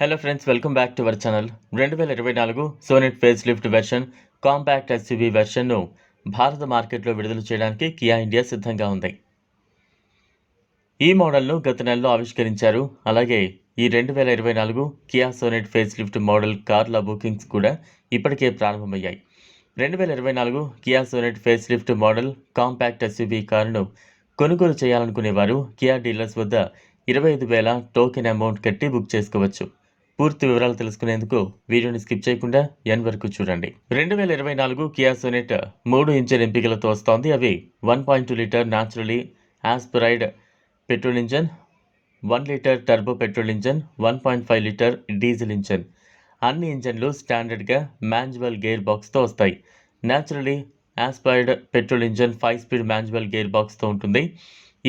Hello friends welcome back to our channel రెండు వేల ఇరవై నాలుగు Sonet facelift version compact SUV వెర్షన్ను భారత మార్కెట్లో విడుదల చేయడానికి కియా ఇండియా సిద్ధంగా ఉంది. ఈ మోడల్ను గత నెలలో ఆవిష్కరించారు. అలాగే ఈ రెండు వేల ఇరవై నాలుగు Kia Sonet face lift model కార్ల బుకింగ్స్ కూడా ఇప్పటికే ప్రారంభమయ్యాయి. రెండు వేల ఇరవై నాలుగు Kia Sonet facelift model compact SUV కారును కొనుగోలు చేయాలనుకునేవారు కియా డీలర్స్ వద్ద ఇరవై ఐదు వేల టోకెన్ అమౌంట్ కట్టి బుక్ చేసుకోవచ్చు. పూర్తి వివరాలు తెలుసుకునేందుకు వీడియోని స్కిప్ చేయకుండా ఎన్ వరకు చూడండి. రెండు వేల ఇరవై నాలుగు కియా సోనెట్ మూడు ఇంజన్ ఎంపికలతో వస్తోంది. అవి one point two litre naturally aspirated petrol engine one litre turbo petrol engine one point five litre diesel engine. అన్ని ఇంజన్లు స్టాండర్డ్గా మాన్యువల్ గేర్ బాక్స్తో వస్తాయి. Naturally aspirated petrol engine five speed manual gear బాక్స్తో ఉంటుంది.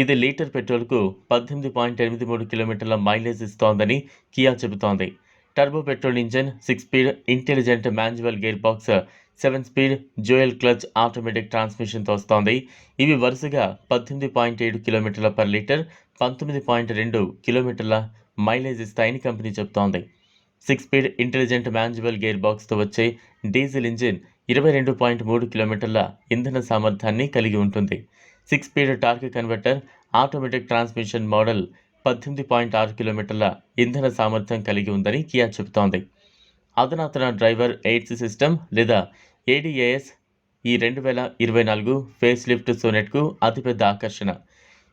ఇది లీటర్ పెట్రోల్కు పద్దెనిమిది పాయింట్ ఎనిమిది మూడు కిలోమీటర్ల మైలేజ్ ఇస్తోందని కియా చెబుతోంది. Turbo petrol engine six speed intelligent manual gearbox seven speed dual clutch automatic ట్రాన్స్మిషన్తో వస్తోంది. ఇవి వరుసగా పద్దెనిమిది పాయింట్ ఏడు కిలోమీటర్ల పర్ లీటర్ పంతొమ్మిది పాయింట్ రెండు కిలోమీటర్ల మైలేజ్ ఇస్తాయని కంపెనీ చెబుతోంది six speed intelligent manual gear బాక్స్తో వచ్చే డీజిల్ ఇంజిన్ ఇరవై రెండు పాయింట్ మూడు కిలోమీటర్ల ఇంధన సామర్థ్యాన్ని కలిగి ఉంటుంది. Six speed torque converter automatic transmission model పద్దెనిమిది పాయింట్ ఆరు కిలోమీటర్ల ఇంధన సామర్థ్యం కలిగి ఉందని కియా చెబుతోంది. అధునాతన డ్రైవర్ ఎయిడ్స్ సిస్టమ్ లేదా ఏడిఏఎస్ ఈ రెండు వేల ఇరవై నాలుగు ఫేస్ లిఫ్ట్ సోనెట్కు అతిపెద్ద ఆకర్షణ.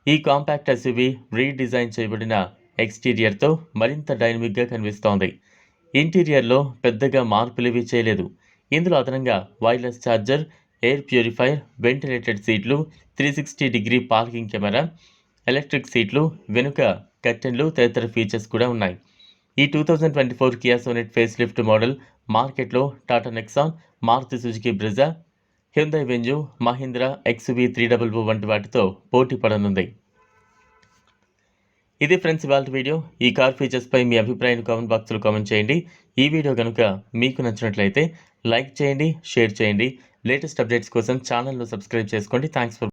ఈ కాంపాక్ట్ ఎస్యూవి రీడిజైన్ చేయబడిన ఎక్స్టీరియర్తో మరింత డైనమిక్గా కనిపిస్తోంది. ఇంటీరియర్లో పెద్దగా మార్పులేవీ చేయలేదు. ఇందులో అదనంగా wireless charger air purifier ventilated సీట్లు three sixty degree parking camera electric సీట్లు వెనుక కర్టెన్లు తదితర ఫీచర్స్ కూడా ఉన్నాయి. ఈ two thousand twenty four Kia Sonet face lift model మార్కెట్లో Tata Nexon Maruti Suzuki Brezza Hyundai Venue Mahindra XUV three double O వంటి వాటితో పోటీ పడనుంది. ఇది ఫ్రెండ్స్ ఇవాళ వీడియో. ఈ కార్ ఫీచర్స్పై మీ అభిప్రాయాన్ని కామెంట్ బాక్స్లో కామెంట్ చేయండి. ఈ వీడియో కనుక మీకు నచ్చినట్లయితే లైక్ చేయండి షేర్ చేయండి. లేటెస్ట్ అప్డేట్స్ కోసం ఛానల్ను సబ్స్క్రైబ్ చేసుకోండి. Thanks for